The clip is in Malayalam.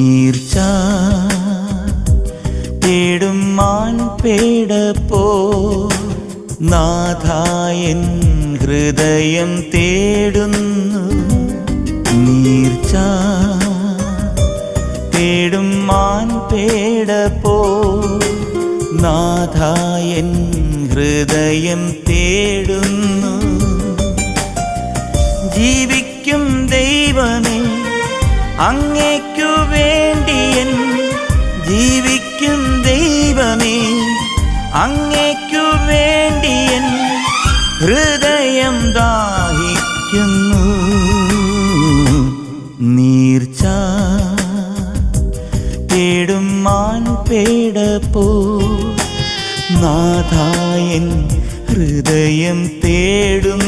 നീർച്ച തേടും മാൻ പേടപ്പോ നാഥായൻ ഹൃദയം തേടുന്നു. നീർച്ച തേടും മാൻ പേടപ്പോ നാഥായൻ ഹൃദയം തേടുന്നു. ജീവിക്കും ദൈവമേ അങ്ങേക്കു വേണ്ടിയൻ ജീവിക്കും ദൈവമേ. അങ്ങേക്കു വേണ്ടിയൻ ഹൃദയം ദാഹിക്കുന്നു. നീർച്ച തേടും മാൻ പേട പോ നാഥായൻ ഹൃദയം തേടും